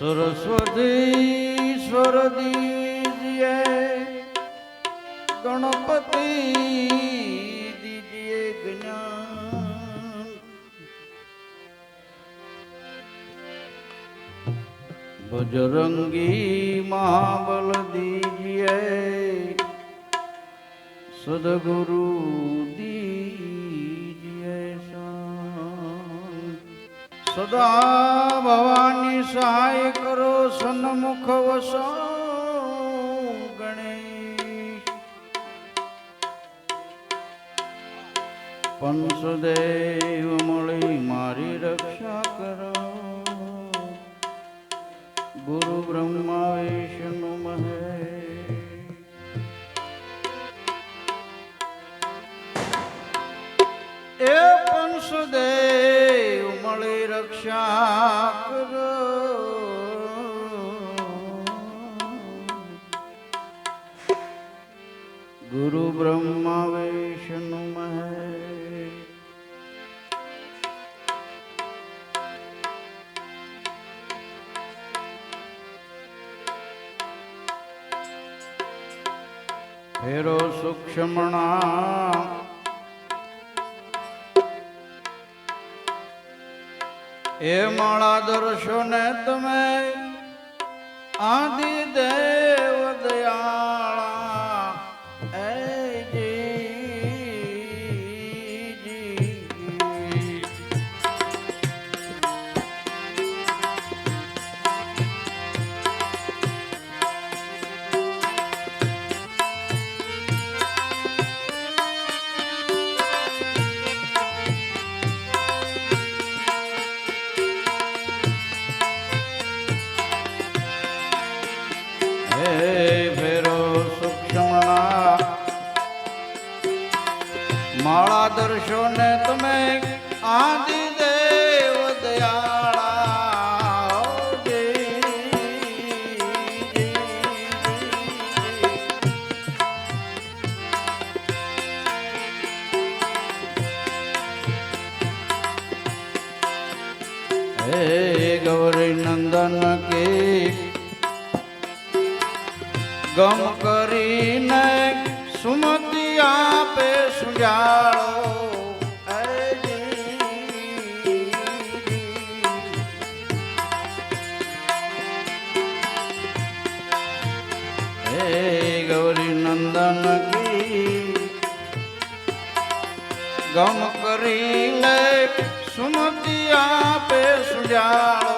સરસ્વતીશ્વર દીજીએ ગણપતિ દીજીએ જ્ઞાન. બજરંગી મહાબલ દીજીએ સદગુરુ દીજીએ સદા સદા ભવાની સહાય કરો સન્મુખ વસો ગણેશ. પંચદેવ મળી મારી રક્ષા કરો. ગુરુ બ્રહ્મા વિષ્ણુ મહેશ મળી રક્ષા કરો. ગુરુ બ્રહ્મા વિષ્ણુ ફેરો સૂક્ષ્મણા એ માળા દર્શને તમે આદિ દેવ દયાળા ભેરો સૂક્ષ્મણા માળા દર્શો ને તમે આદિ દેવ દયાળા. હે ગૌરી નંદન કે ગમ કરીને સુમતિ આપે સુજાળો ગૌરી નંદન કી ગમ કરીને સુમતિ આપે સુજાળો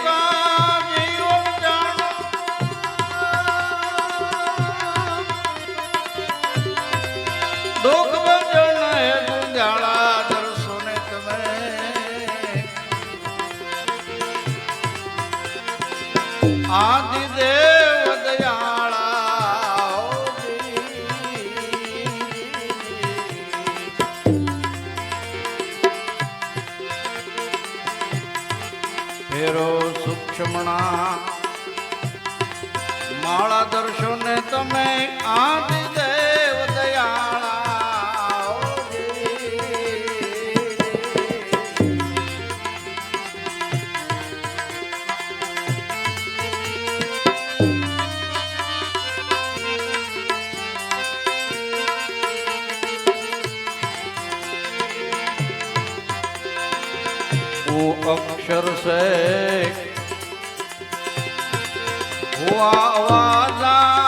ફેરો સૂક્ષ્મણા માળા દર્શને તમે તું અક્ષર છે હું આવાજા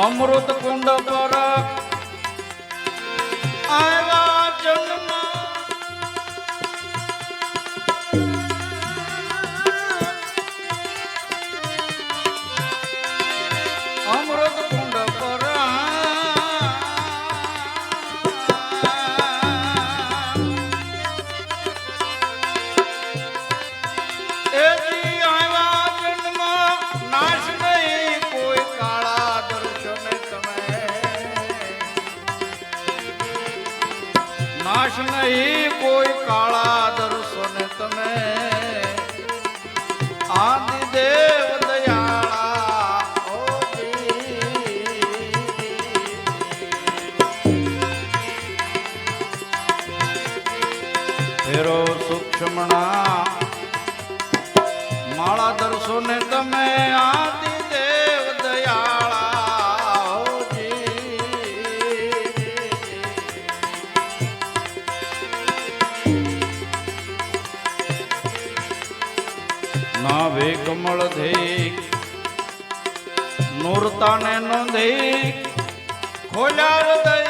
অমৃত কুণ্ড পরা નાશ નહીં કોઈ કાળા દર્શન તમે. આદિદેવ દયાળા ફેરો સૂક્ષ્મણા માળા દર્શો તમે આદિદેવ નાભે કમળ ધેઈ નૂરતાને નોંધી ખોલ્યા હૃદય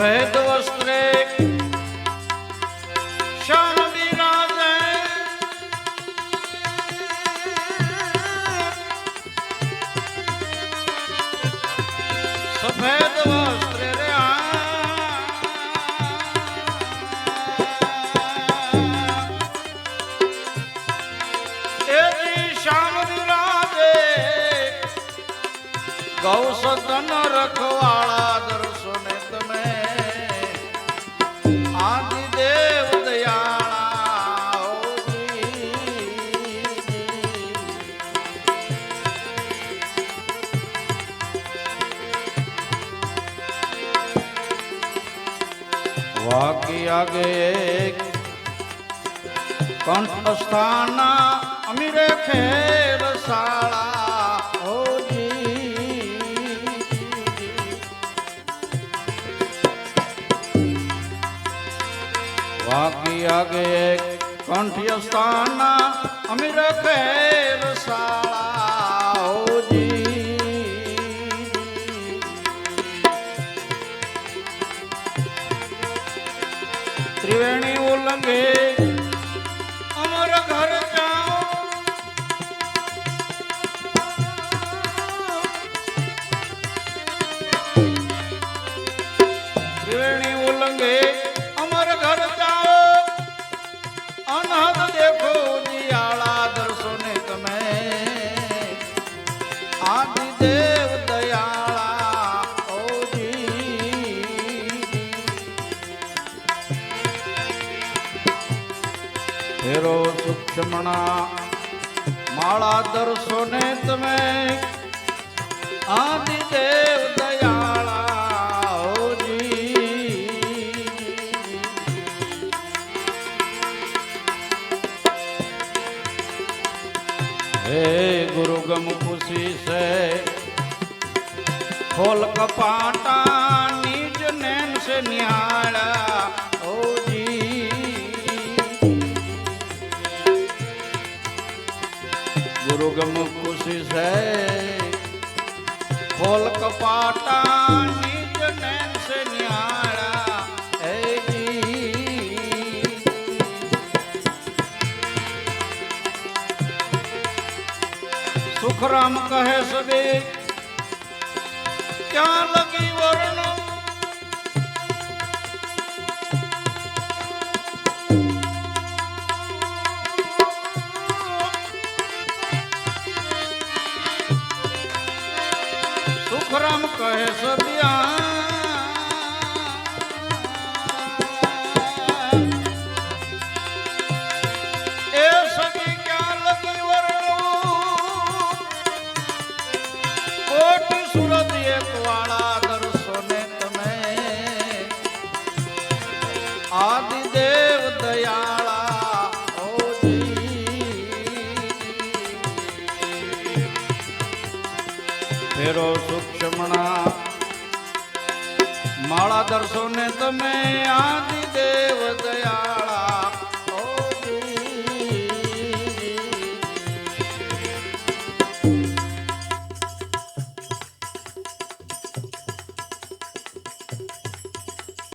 સફેદ વસ્ત્રે સફેદ વસ્ત્રે રે બિરાજે ગૌસદન રખવાળા વાકી આગે એક કંઠ સ્થાન અમીરે ખેર સાળા હોજી. વાકી આગે એક કંઠ્ય સ્થાન અમીર ખેર હોજી. ફેરો સૂક્ષ્મણા માળા દર્શો ને તમે આદિદેવ હે ગુરુ ગમ ખુશી સે ખોલ કપાટા નીચ નેન સે નિહાળા. ગુરુ ગમ ખુશી સે ખોલ કપાટા નિજ નેન સે નિહાળા હે સુખરામ કહે સબે ક્યાં લગી વર્ણ সব ફેરો સૂક્ષ્મણા. માળા દર્શો ને તમે આદિદેવ દયાળા.